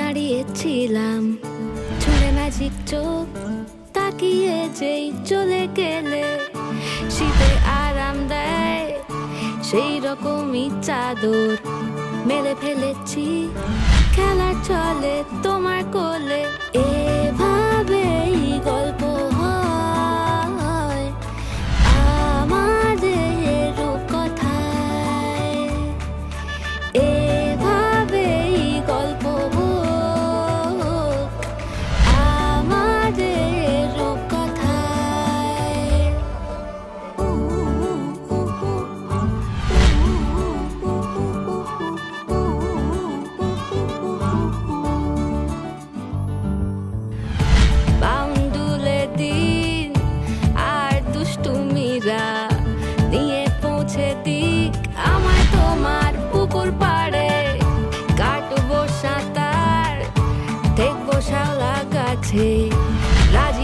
দাঁড়িয়েছিলাম। ছুঁড়ে ম্যাজিক চোখ তাকিয়ে যেই চলে গেলে, শীতে আরাম দেয় সেই রকমই চাদর মেলে ফেলেছি। দেখব শালা গাছে। রাজি